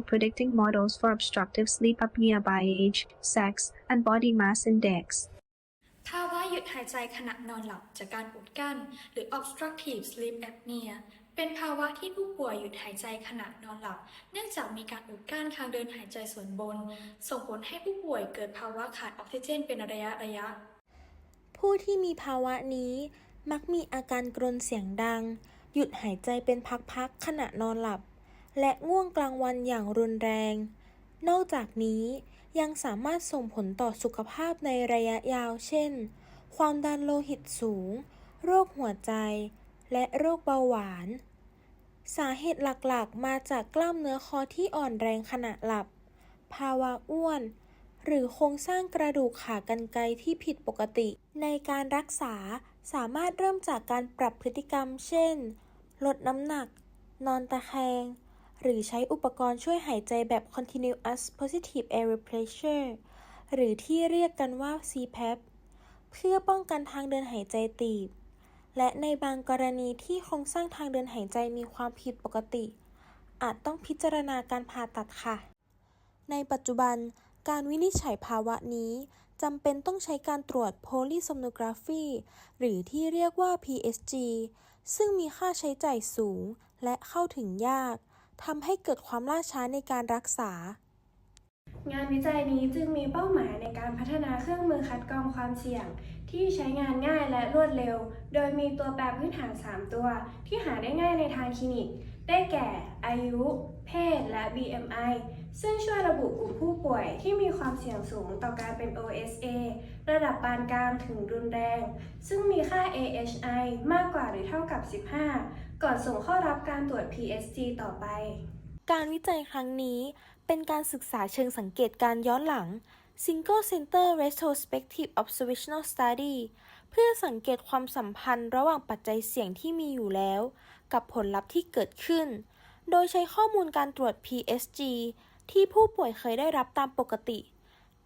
predicting models for obstructive sleep apnea by age, sex, and body mass index. ภาวะหยุดหายใจขณะนอนหลับจากการอุดกั้น หรือ obstructive sleep apnea เป็นภาวะที่ผู้ป่วยหยุดหายใจขณะนอนหลับ เนื่องจากมีการอุดกั้นทางเดินหายใจส่วนบน ส่งผลให้ผู้ป่วยเกิดภาวะขาดออกซิเจนเป็นระยะระยะ ผู้ที่มีภาวะนี้มักมีอาการกรนเสียงดัง หยุดหายใจเป็นพักๆขณะนอนหลับ และง่วงกลางวันอย่างรุนแรง นอกจากนี้ยังสามารถส่งผลต่อสุขภาพในระยะยาว เช่น ความดันโลหิตสูง โรคหัวใจ และโรคเบาหวาน สาเหตุหลักๆ มาจากกล้ามเนื้อคอที่อ่อนแรงขณะหลับ ภาวะอ้วน หรือโครงสร้างกระดูกขากรรไกรที่ผิดปกติ ในการรักษาสามารถเริ่มจากการปรับพฤติกรรม เช่น ลดน้ำหนัก นอนตะแคง หรือใช้อุปกรณ์ช่วยหายใจแบบ continuous positive air pressure หรือที่เรียกกันว่า CPAP เพื่อป้องกันทางเดินหายใจตีบ และในบางกรณีที่โครงสร้างทางเดินหายใจมีความผิดปกติ อาจต้องพิจารณาการผ่าตัดค่ะ ในปัจจุบันการวินิจฉัยภาวะนี้จำเป็นต้องใช้การตรวจ polysomnography หรือที่เรียกว่า PSG ซึ่งมีค่าใช้จ่ายสูงและเข้าถึงยาก ทำให้เกิดความล่าช้าในการรักษา งานวิจัยนี้จึงมีเป้าหมายในการพัฒนาเครื่องมือคัดกรองความเสี่ยง ที่ใช้งานง่ายและรวดเร็ว โดยมีตัวแปรพื้นฐาน 3 ตัว ที่หาได้ง่ายในทางคลินิก ได้แก่ อายุ เพศ และ BMI ซึ่งช่วยระบุกลุ่มผู้ป่วยที่มีความเสี่ยงสูงต่อการเป็น OSA ระดับปานกลางถึงรุนแรง ซึ่งมี AHI มากกว่าหรือเท่ากับ 15 ก่อนส่งเข้ารับการตรวจ PSG ต่อไป การวิจัยครั้งนี้เป็นการศึกษาเชิงสังเกตการย้อนหลัง Single Center Retrospective Observational Study เพื่อสังเกตความสัมพันธ์ระหว่างปัจจัยเสี่ยงที่มีอยู่แล้ว กับผลลัพธ์ที่เกิดขึ้น โดยใช้ข้อมูลการตรวจ PSG ที่ผู้ป่วยเคยได้รับตามปกติ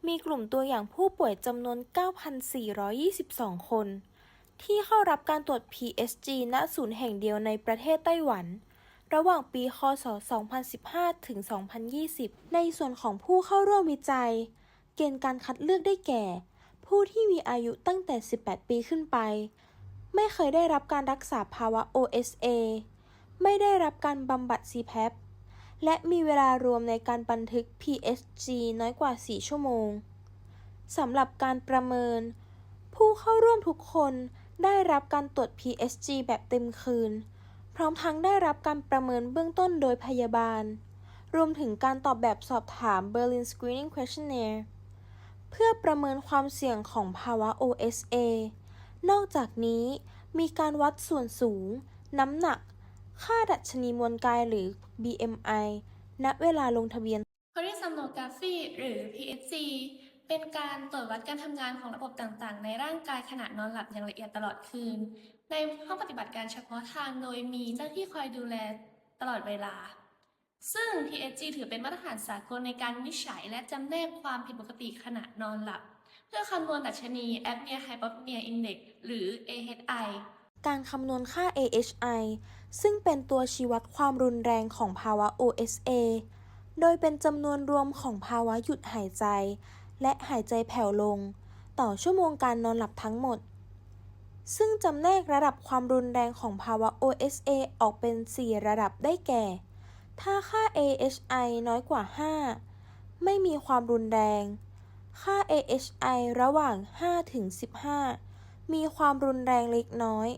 มีกลุ่มตัวอย่างผู้ป่วยจำนวน 9,422 คน ที่เข้ารับการตรวจ PSG ณ ศูนย์แห่งเดียวในประเทศไต้หวัน ระหว่างปี คศ 2015 ถึง 2020 ในส่วนของผู้เข้าร่วมวิจัย เกณฑ์การคัดเลือกได้แก่ ผู้ที่มีอายุตั้งแต่ 18 ปีขึ้นไป ไม่เคยได้รับการรักษาภาวะ OSA ไม่ได้รับการบำบัด CPAP และมีเวลารวมในการบันทึก PSG น้อยกว่า 4 ชั่วโมง สำหรับการประเมิน ผู้เข้าร่วมทุกคน ได้รับการตรวจ PSG แบบเต็มคืน พร้อมทั้งได้รับการประเมินเบื้องต้นโดยพยาบาล รวมถึงการตอบแบบสอบถาม Berlin Screening Questionnaire เพื่อประเมินความเสี่ยงของภาวะ OSA นอกจากนี้มีการวัดส่วนสูง น้ำหนัก ค่าดัชนีมวลกายหรือ BMI ณ เวลาลงทะเบียน เป็นการตรวจวัดการทำงานของระบบต่างๆ ในร่างกายขณะนอนหลับอย่างละเอียดตลอดคืน ในห้องปฏิบัติการเฉพาะทางโดยมีเจ้าหน้าที่คอยดูแลตลอดเวลา ซึ่ง PSG ถือเป็นมาตรฐานสากลในการวิจัยและจำแนกความผิดปกติขณะนอนหลับ เพื่อคำนวณดัชนี Apnea Hypopnea Index หรือ AHI การคำนวณค่า AHI ซึ่งเป็นตัวชี้วัดความรุนแรงของภาวะ OSA โดยเป็นจำนวนรวมของภาวะหยุดหายใจ และหายใจแผ่วลง ต่อชั่วโมงการนอนหลับทั้งหมด ซึ่งจำแนกระดับความรุนแรงของภาวะ OSA ออกเป็น 4 ระดับได้แก่ ถ้าค่า AHI น้อยกว่า 5 ไม่มีความรุนแรง ค่า AHI ระหว่าง 5 ถึง 15 มีความรุนแรงเล็กน้อย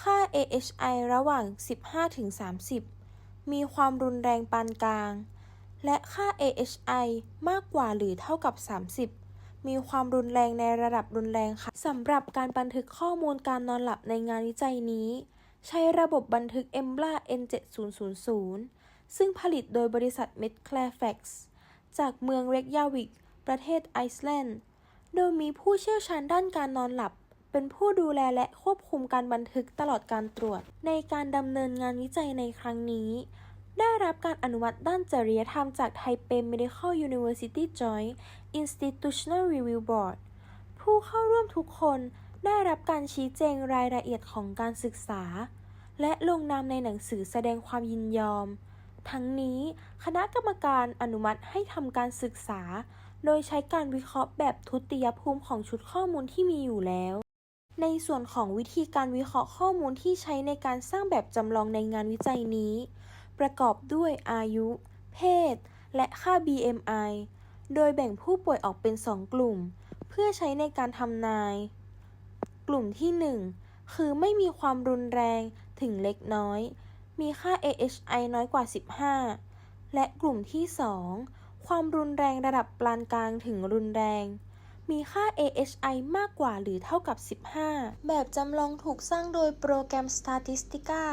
ค่า AHI ระหว่าง 15 ถึง 30 มีความรุนแรงปานกลาง และค่า AHI มากกว่าหรือเท่ากับ 30 มีความรุนแรงในระดับรุนแรงค่ะสำหรับการบันทึกข้อมูลการนอนหลับในงานวิจัยนี้ ใช้ระบบบันทึก Embla N7000 ซึ่งผลิตโดยบริษัท m e d c l a r f a x จากเมืองเรกยาวิก ประเทศไอซ์แลนด์ โดยมีผู้เชี่ยวชาญด้านการนอนหลับ เป็นผู้ดูแลและควบคุมการบันทึกตลอดการตรวจ ในการดำเนินงานวิจัยในครั้งนี้ ได้รับการอนุมัติด้านจริยธรรมจาก Taipei Medical University Joint Institutional Review Board ผู้เข้าร่วมทุกคนได้รับการชี้แจงรายละเอียดของการศึกษา และลงนามในหนังสือแสดงความยินยอม ทั้งนี้คณะกรรมการอนุมัติให้ทำการศึกษา โดยใช้การวิเคราะห์แบบทุติยภูมิของชุดข้อมูลที่มีอยู่แล้ว ในส่วนของวิธีการวิเคราะห์ข้อมูลที่ใช้ในการสร้างแบบจำลองในงานวิจัยนี้ ประกอบด้วยอายุ เพศ และค่า BMI โดยแบ่งผู้ป่วยออกเป็น 2 กลุ่ม เพื่อใช้ในการทำนาย กลุ่มที่ 1 คือไม่มีความรุนแรงถึงเล็กน้อย มีค่า AHI น้อยกว่า 15 และกลุ่มที่ 2 ความรุนแรงระดับปานกลางถึงรุนแรง มีค่า AHI มากกว่าหรือเท่ากับ 15 แบบจำลองถูกสร้างโดยโปรแกรม Statistica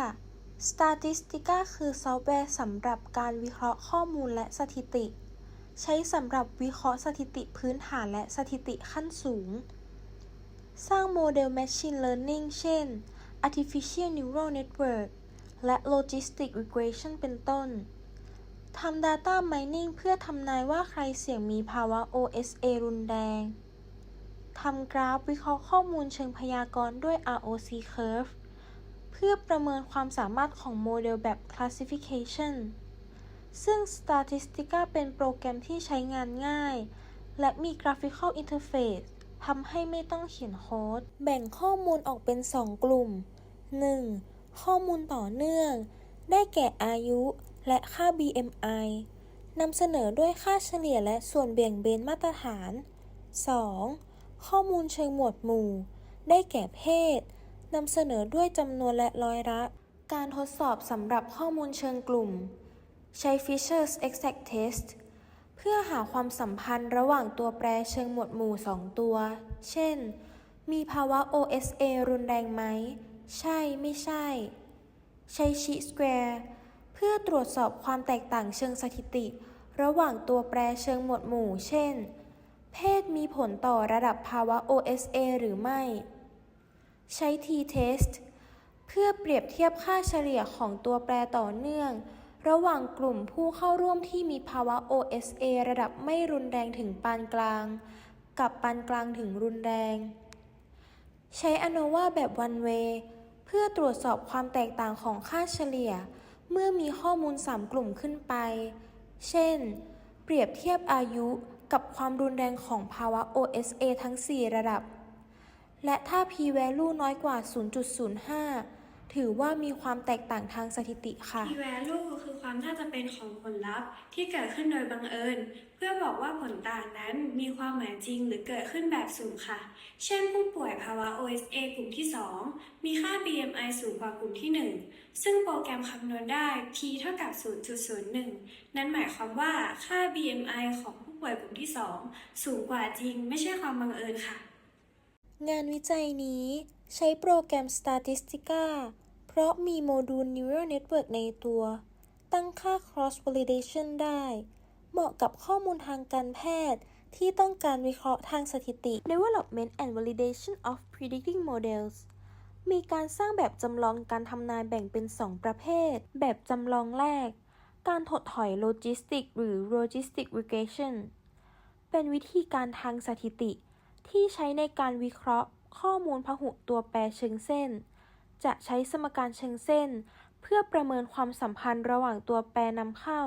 Statistica คือซอฟต์แวร์สำหรับการวิเคราะห์ข้อมูลและสถิติ ใช้สำหรับวิเคราะห์สถิติพื้นฐานและสถิติขั้นสูง สร้างโมเดล Machine Learning เช่น Artificial Neural Network และ Logistic Regression เป็นต้น ทำ Data Mining เพื่อทำนายว่าใครเสี่ยงมีภาวะ OSA รุนแรงทำกราฟวิเคราะห์ข้อมูลเชิงพยากรณ์ด้วย ROC Curve เพื่อประเมินความสามารถของโมเดลแบบ Classification ซึ่ง Statistica เป็นโปรแกรมที่ใช้งานง่าย และมี Graphical Interface ทำให้ไม่ต้องเขียนโค้ด แบ่งข้อมูลออกเป็น 2 กลุ่ม 1. ข้อมูลต่อเนื่อง ได้แก่อายุ และค่า BMI นำเสนอด้วยค่าเฉลี่ยและส่วนเบี่ยงเบนมาตรฐาน 2. ข้อมูลเชิงหมวดหมู่ ได้แก่เพศ นำเสนอด้วยจำนวนและร้อยละ การทดสอบสำหรับข้อมูลเชิงกลุ่ม ใช้ Fisher's Exact Test เพื่อหาความสัมพันธ์ระหว่างตัวแปรเชิงหมวดหมู่ 2 ตัว เช่น มีภาวะ OSA รุนแรงไหม ใช่ ไม่ใช่ ใช้ Chi Square เพื่อตรวจสอบความแตกต่างเชิงสถิติ ระหว่างตัวแปรเชิงหมวดหมู่ เช่น เพศมีผลต่อระดับภาวะ OSA หรือไม่ ใช้ t-test เพื่อเปรียบเทียบค่าเฉลี่ยของตัวแปรต่อเนื่อง ระหว่างกลุ่มผู้เข้าร่วมที่มีภาวะ OSA ระดับไม่รุนแรงถึงปานกลาง กับปานกลางถึงรุนแรง ใช้ ANOVA แบบ one way เพื่อตรวจสอบความแตกต่างของค่าเฉลี่ย เมื่อมีข้อมูล 3 กลุ่มขึ้นไป เช่น เปรียบเทียบอายุกับความรุนแรงของภาวะ OSA ทั้ง 4 ระดับ และถ้า p-value น้อยกว่า 0.05 ถือว่ามีความแตกต่างทางสถิติค่ะ p-value คือความน่าจะเป็นของผลลัพธ์ที่เกิดขึ้นโดยบังเอิญ เพื่อบอกว่าผลต่างนั้นมีความหมายจริงหรือเกิดขึ้นแบบสุ่มค่ะ เช่นผู้ป่วยภาวะ OSA กลุ่มที่ 2 มีค่า BMI สูงกว่ากลุ่มที่ 1 ซึ่งโปรแกรมคำนวณได้ p เท่ากับ 0.01 นั่นหมายความว่าค่า BMI ของผู้ป่วยกลุ่มที่ 2 สูงกว่าจริง ไม่ใช่ความบังเอิญค่ะ งานวิจัยนี้ใช้โปรแกรม Statistica เพราะมีโมดูล Neural Network ในตัว ตั้งค่า Cross Validation ได้ เหมาะกับข้อมูลทางการแพทย์ ที่ต้องการวิเคราะห์ทางสถิติ Development and Validation of Predicting Models มีการสร้างแบบจำลองการทำนายแบ่งเป็น 2 ประเภท แบบจำลองแรก การถดถอย Logistic หรือ Logistic Regression เป็นวิธีการทางสถิติ ที่ใช้ในการวิเคราะห์ ข้อมูลพหุตัวแปรเชิงเส้น จะใช้สมการเชิงเส้น เพื่อประเมินความสัมพันธ์ระหว่างตัวแปรนำเข้า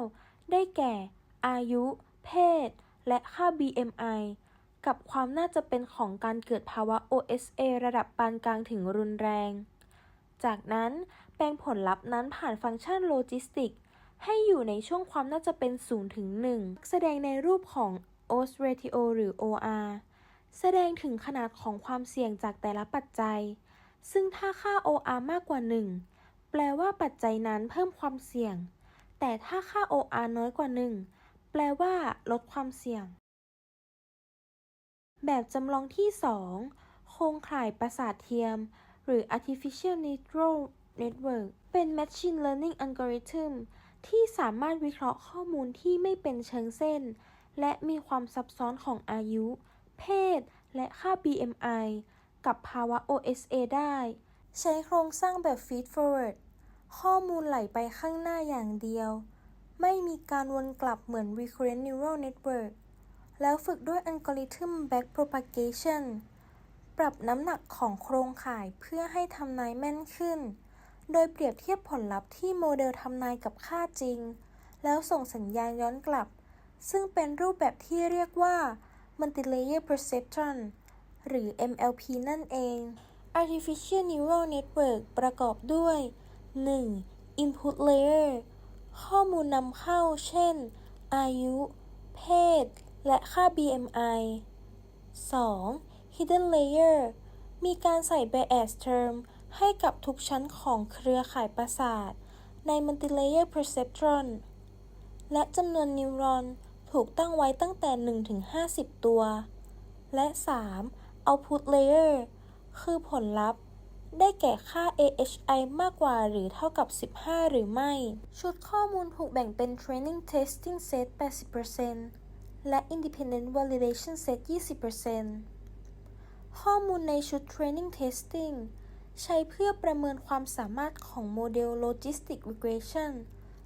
ได้แก่ อายุ เพศ และค่า BMI กับความน่าจะเป็นของการเกิดภาวะ OSA ระดับปานกลางถึงรุนแรง จากนั้นแปลงผลลัพธ์นั้นผ่านฟังก์ชันโลจิสติก ให้อยู่ในช่วงความน่าจะเป็น0ถึง1 แสดงในรูปของ odds ratio หรือ OR แสดงถึงขนาดของความเสี่ยงจากแต่ละปัจจัย ซึ่งถ้าค่า OR มากกว่า 1 แปลว่าปัจจัยนั้นเพิ่มความเสี่ยง แต่ถ้าค่า OR น้อยกว่า 1 แปลว่า ลดความเสี่ยง แบบจำลองที่ 2 โครงข่ายประสาทเทียม หรือ artificial neural network เป็น machine learning algorithm ที่สามารถวิเคราะห์ข้อมูลที่ไม่เป็นเชิงเส้น และมีความซับซ้อนของอายุ เพศ และค่า BMI กับภาวะ OSA ได้ ใช้โครงสร้างแบบ feed forward ข้อมูลไหลไปข้างหน้าอย่างเดียว ไม่มีการวนกลับเหมือน recurrent neural network แล้วฝึกด้วยอัลกอริทึม backpropagation ปรับน้ำหนักของโครงข่ายเพื่อให้ทำนายแม่นขึ้น โดยเปรียบเทียบผลลัพธ์ที่โมเดลทำนายกับค่าจริง แล้วส่งสัญญาณย้อนกลับ ซึ่งเป็นรูปแบบที่เรียกว่า Multilayer Perceptron หรือ MLP นั่นเอง Artificial Neural Network ประกอบด้วย 1. Input Layer ข้อมูลนำเข้า เช่น อายุ เพศ และค่า BMI 2. Hidden Layer มีการใส่ bias term ให้กับทุกชั้นของเครือข่ายประสาท ใน Multilayer Perceptron และจำนวนนิวรอน ถูกตั้งไว้ตั้งแต่1ถึง50 ตัว และ 3. Output Layer คือผลลัพธ์ ได้แก่ค่า AHI มากกว่าหรือเท่ากับ 15 หรือไม่ ชุดข้อมูลถูกแบ่งเป็น Training Testing Set 80%และ Independent Validation Set 20%ข้อมูลในชุด Training Testing ใช้เพื่อประเมินความสามารถของโมเดล Logistic Regression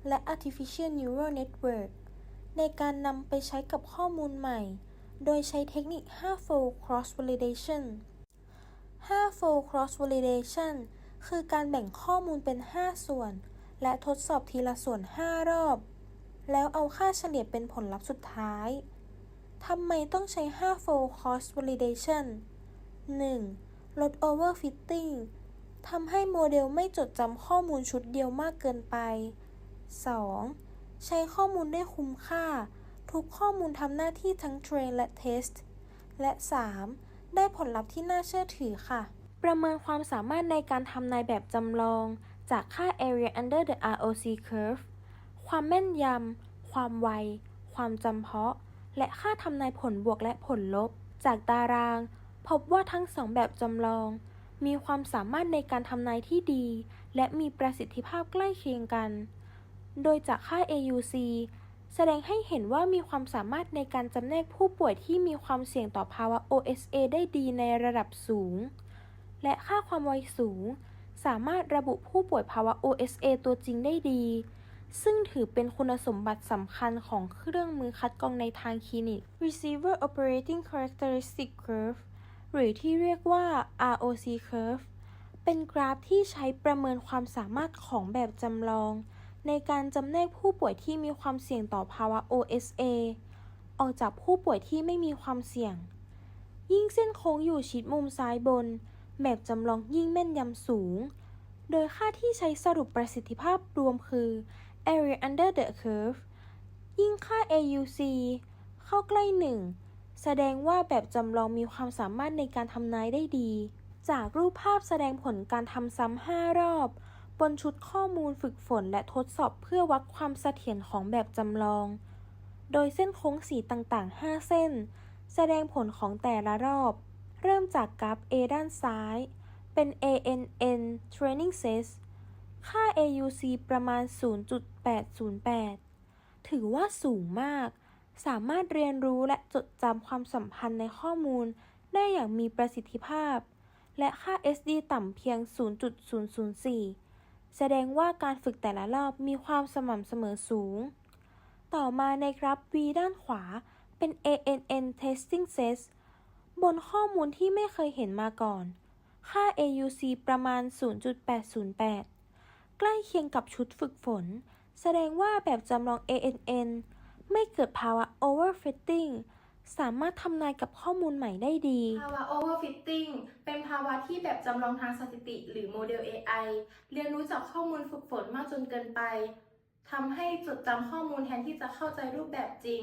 และ Artificial Neural Network ในการนำไปใช้กับข้อมูลใหม่ โดยใช้เทคนิค 5-fold cross validation 5-fold cross validation คือการแบ่งข้อมูลเป็น 5 ส่วน และทดสอบทีละส่วน 5 รอบ แล้วเอาค่าเฉลี่ยเป็นผลลัพธ์สุดท้าย ทำไมต้องใช้ 5-fold cross validation 1. ลด overfitting ทำให้โมเดลไม่จดจำข้อมูลชุดเดียวมากเกินไป 2. ใช้ข้อมูลได้คุ้มค่า ทุกข้อมูลทำหน้าที่ทั้ง train และ test และ 3. ได้ผลลัพธ์ที่น่าเชื่อถือค่ะ ประเมินความสามารถในการทำนายแบบจำลอง จากค่า area under the ROC curve ความแม่นยำ ความไว ความจำเพาะ และค่าทำนายผลบวกและผลลบ จากตาราง พบว่าทั้งสองแบบจำลอง มีความสามารถในการทำนายที่ดี และมีประสิทธิภาพใกล้เคียงกัน โดยจากค่า AUC แสดงให้เห็นว่ามีความสามารถในการจำแนกผู้ป่วยที่มีความเสี่ยงต่อภาวะ OSA ได้ดีในระดับสูง และค่าความไวสูง สามารถระบุผู้ป่วยภาวะ OSA ตัวจริงได้ดี ซึ่งถือเป็นคุณสมบัติสำคัญของเครื่องมือคัดกรองในทางคลินิก Receiver Operating Characteristic Curve หรือที่เรียกว่า ROC curve เป็นกราฟที่ใช้ประเมินความสามารถของแบบจำลอง ในการจำแนกผู้ป่วยที่มีความเสี่ยงต่อภาวะ OSA ออกจากผู้ป่วยที่ไม่มีความเสี่ยง ยิ่งเส้นโค้งอยู่ชิดมุมซ้ายบนแบบจำลองยิ่งแม่นยำสูง โดยค่าที่ใช้สรุปประสิทธิภาพรวมคือ area under the curve ยิ่งค่า AUC เข้าใกล้หนึ่งแสดงว่าแบบจำลองมีความสามารถในการทำนายได้ดี จากรูปภาพแสดงผลการทำซ้ำ5รอบ บนชุดข้อมูลฝึกฝนและทดสอบเพื่อวัดความเสถียรของแบบจำลอง โดยเส้นโค้งสีต่างๆ 5 เส้น แสดงผลของแต่ละรอบ เริ่มจากกราฟ A ด้านซ้าย เป็น ANN Training Set ค่า AUC ประมาณ 0.808 ถือว่าสูงมาก สามารถเรียนรู้และจดจำความสัมพันธ์ในข้อมูลได้อย่างมีประสิทธิภาพ และค่า SD ต่ำเพียง 0.004 แสดงว่าการฝึกแต่ละรอบมีความสม่ำเสมอสูง ต่อมาในกราฟ V ด้านขวาเป็น ANN Testing Set บนข้อมูลที่ไม่เคยเห็นมาก่อน ค่า AUC ประมาณ 0.808 ใกล้เคียงกับชุดฝึกฝน แสดงว่าแบบจำลอง ANN ไม่เกิดภาวะ overfitting สามารถทำนายกับข้อมูลใหม่ได้ดี ภาวะ overfitting เป็นภาวะที่แบบจำลองทางสถิติ หรือโมเดล AI เรียนรู้จากข้อมูลฝึกฝนมากจนเกินไปทำให้จดจำข้อมูลแทนที่จะเข้าใจรูปแบบจริง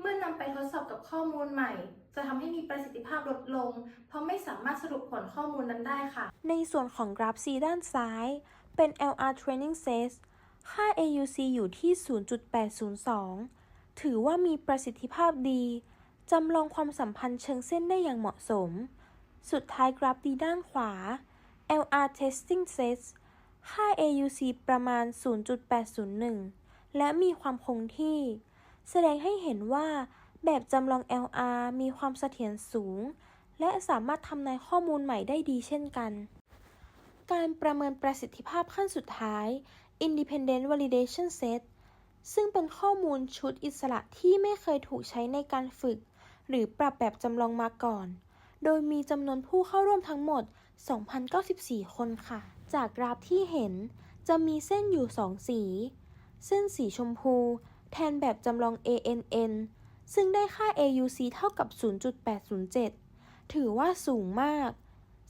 เมื่อนำไปทดสอบกับข้อมูลใหม่ จะทำให้มีประสิทธิภาพลดลง เพราะไม่สามารถสรุปผลข้อมูลนั้นได้ค่ะ ในส่วนของกราฟ C ด้านซ้าย เป็น LR Training Set ค่า AUC อยู่ที่ 0.802 ถือว่ามีประสิทธิภาพดี จำลองความสัมพันธ์เชิงเส้นได้อย่างเหมาะสม สุดท้ายกราฟ D ด้านขวา LR Testing Set ค่า AUC ประมาณ 0.801 และมีความคงที่ แสดงให้เห็นว่าแบบจำลอง LR มีความเสถียรสูง และสามารถทำนายข้อมูลใหม่ได้ดีเช่นกัน การประเมินประสิทธิภาพขั้นสุดท้าย Independent Validation Set ซึ่งเป็นข้อมูลชุดอิสระที่ไม่เคยถูกใช้ในการฝึก หรือปรับแบบจำลองมาก่อน โดยมีจำนวนผู้เข้าร่วมทั้งหมด 2,094 คนค่ะ จากกราฟที่เห็นจะมีเส้นอยู่ 2 สี เส้นสีชมพู แทนแบบจำลอง ANN ซึ่งได้ค่า AUC เท่ากับ 0.807 ถือว่าสูงมาก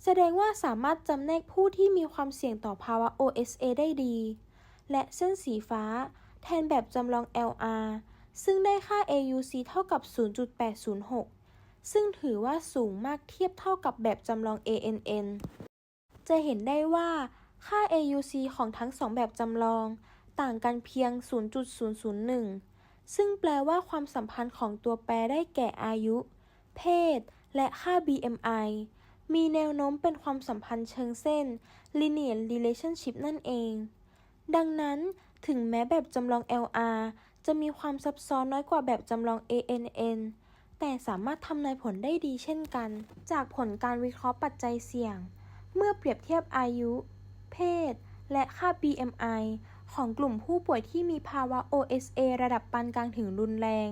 แสดงว่าสามารถจำแนกผู้ที่มีความเสี่ยงต่อภาวะ OSA ได้ดี และเส้นสีฟ้า แทนแบบจำลอง LR ซึ่งได้ค่า AUC เท่ากับ 0.806 ซึ่งถือว่าสูงมากเทียบเท่ากับแบบจำลอง ANN จะเห็นได้ว่าค่า AUC ของทั้งสองแบบจำลอง ต่างกันเพียง 0.001 ซึ่งแปลว่าความสัมพันธ์ของตัวแปรได้แก่อายุ เพศ และค่า BMI มีแนวโน้มเป็นความสัมพันธ์เชิงเส้น linear relationship นั่นเอง ดังนั้นถึงแม้แบบจำลอง LR จะมีความซับซ้อนน้อยกว่าแบบจำลอง ANN แต่สามารถทำนายผลได้ดีเช่นกัน จากผลการวิเคราะห์ปัจจัยเสี่ยง เมื่อเปรียบเทียบอายุ เพศ และค่า BMI ของกลุ่มผู้ป่วยที่มีภาวะ OSA ระดับปานกลางถึงรุนแรง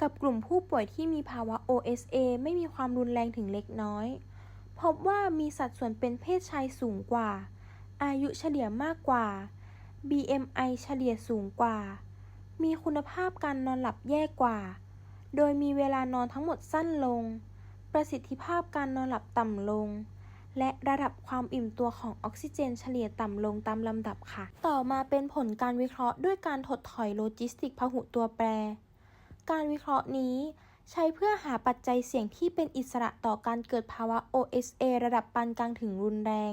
กับกลุ่มผู้ป่วยที่มีภาวะ OSA ไม่มีความรุนแรงถึงเล็กน้อย พบว่ามีสัดส่วนเป็นเพศชายสูงกว่า อายุเฉลี่ยมากกว่า BMI เฉลี่ยสูงกว่า มีคุณภาพการนอนหลับแย่กว่า โดยมีเวลานอนทั้งหมดสั้นลง ประสิทธิภาพการนอนหลับต่ำลง และระดับความอิ่มตัวของออกซิเจนเฉลี่ยต่ำลงตามลำดับค่ะ ต่อมาเป็นผลการวิเคราะห์ด้วยการถดถอยโลจิสติกพหุตัวแปร การวิเคราะห์นี้ใช้เพื่อหาปัจจัยเสี่ยงที่เป็นอิสระต่อการเกิดภาวะ OSA ระดับปานกลางถึงรุนแรง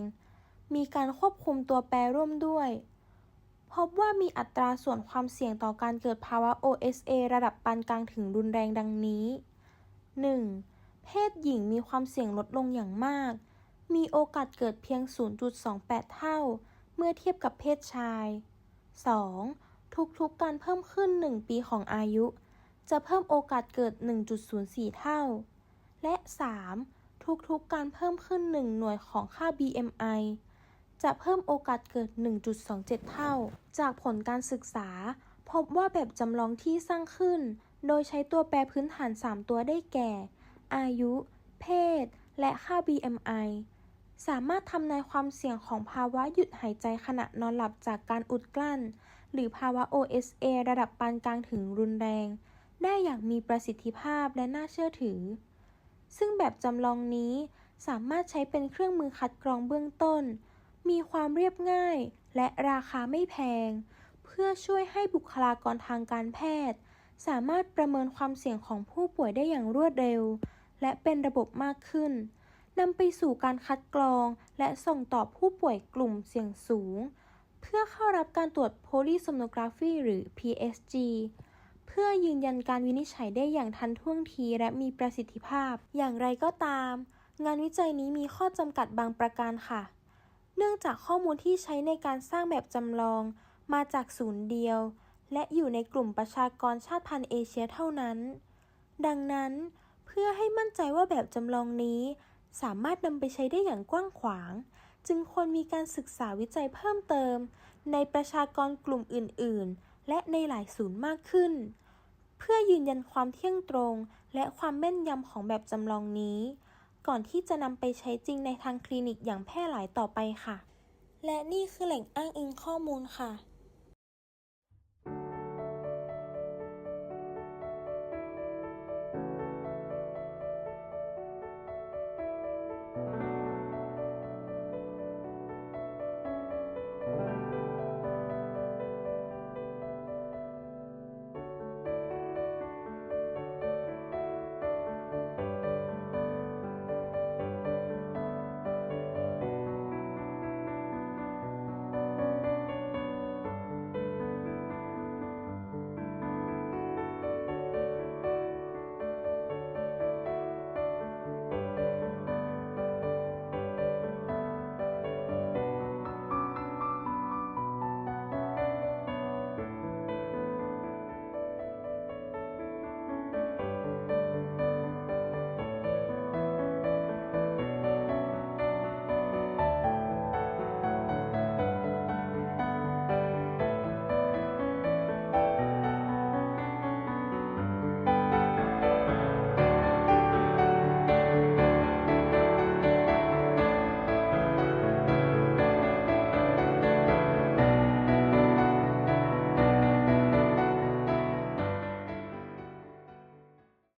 มีการควบคุมตัวแปรร่วมด้วย พบว่ามีอัตราส่วนความเสี่ยงต่อการเกิดภาวะ OSA ระดับปานกลางถึงรุนแรงดังนี้ 1. เพศหญิงมีความเสี่ยงลดลงอย่างมาก มีโอกาสเกิดเพียง 0.28 เท่า เมื่อเทียบกับเพศชาย 2. ทุกๆการเพิ่มขึ้น 1 ปีของอายุ จะเพิ่มโอกาสเกิด 1.04 เท่า และ 3. ทุกๆการเพิ่มขึ้น 1 หน่วยของค่า BMI จะเพิ่มโอกาสเกิด 1.27 เท่า จากผลการศึกษา พบว่าแบบจำลองที่สร้างขึ้น โดยใช้ตัวแปรพื้นฐาน 3 ตัวได้แก่ อายุ เพศ และค่า BMI สามารถทำนายความเสี่ยงของภาวะหยุดหายใจขณะนอนหลับจากการอุดกลั้น หรือภาวะ OSA ระดับปานกลางถึงรุนแรง ได้อย่างมีประสิทธิภาพและน่าเชื่อถือ ซึ่งแบบจำลองนี้สามารถใช้เป็นเครื่องมือคัดกรองเบื้องต้น มีความเรียบง่าย และราคาไม่แพง เพื่อช่วยให้บุคลากรทางการแพทย์ สามารถประเมินความเสี่ยงของผู้ป่วยได้อย่างรวดเร็ว และเป็นระบบมากขึ้นนำไปสู่การคัดกรองและส่งต่อผู้ป่วยกลุ่มเสี่ยงสูง เพื่อเข้ารับการตรวจ polysomnography หรือ PSG เพื่อยืนยันการวินิจฉัยได้อย่างทันท่วงทีและมีประสิทธิภาพ อย่างไรก็ตาม งานวิจัยนี้มีข้อจำกัดบางประการค่ะ เนื่องจากข้อมูลที่ใช้ในการสร้างแบบจำลอง มาจากศูนย์เดียว และอยู่ในกลุ่มประชากรชาติพันธุ์เอเชียเท่านั้น ดังนั้น เพื่อให้มั่นใจว่าแบบจำลองนี้ สามารถนำไปใช้ได้อย่างกว้างขวาง จึงควรมีการศึกษาวิจัยเพิ่มเติม ในประชากรกลุ่มอื่น ๆ และในหลายศูนย์มากขึ้น เพื่อยืนยันความเที่ยงตรง และความแม่นยำของแบบจำลองนี้ ก่อนที่จะนำไปใช้จริงในทางคลินิกอย่างแพร่หลายต่อไปค่ะ และนี่คือแหล่งอ้างอิงข้อมูลค่ะ